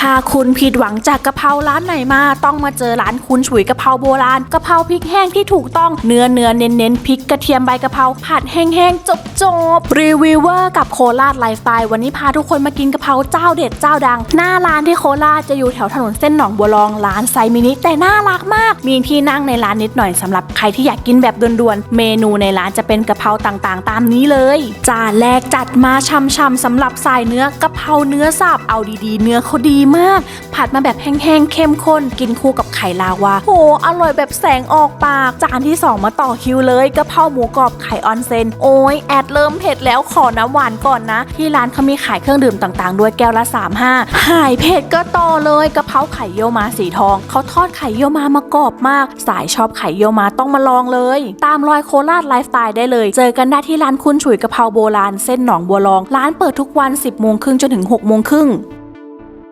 ถ้าคุณผิดหวังจากกะเพราร้านไหนมา ต้องมาเจอร้านคุณฉุยกะเพราโบราณกะเพราพริกแห้งที่ถูกต้องเนื้อเนื้อเน้นเน้นพริกกระเทียมใบกะเพราผัดแห้งๆจบจบรีวิวเวอร์กับโคราชไลฟ์สไตล์วันนี้พาทุกคนมากินกะเพราเจ้าเด็ดเจ้าดัง หน้าร้านที่โคราชจะอยู่แถวถนนเส้นหนองบัวลองร้านไซมินิแต่น่ารักมาก มีที่นั่งในร้านนิดหน่อยสำหรับใครที่อยากกินแบบด่วนๆเมนูในร้านจะเป็นกะเพราต่างๆ ตามนี้เลยจานแรกจัดมาช่ำๆสำหรับสายเนื้อกะเพราเนื้อสับเอาดีๆ เนื้อเขาดีมาก ผัดมาแบบแห้งๆ เข้มข้น กินคู่กับไข่ลาวาโหอร่อยแบบแสงออกปาก จานที่ 2 มาต่อคิวเลยกะเพราหมูกรอบไข่ออนเซน โอ้ยแอดเริ่มเผ็ดแล้วขอน้ำหวานก่อนนะ ที่ร้านเขามีขายเครื่องดื่มต่างๆ ด้วยแก้วละ 35 หายเผ็ดก็ต่อเลยกะเพราไข่เยี่ยวมาสีทองเขาทอดไข่เยี่ยวมามากรอบมาก สายชอบไข่เยี่ยวมาต้องมาลองเลย ตามรอยโคราชไลฟ์สไตล์ได้เลย เจอกันได้ที่ร้านคุณฉุยกะเพราโบราณเส้นหนองบัวลอง ร้านเปิดทุกวัน 10โมงครึ่งจนถึง6โมงครึ่ง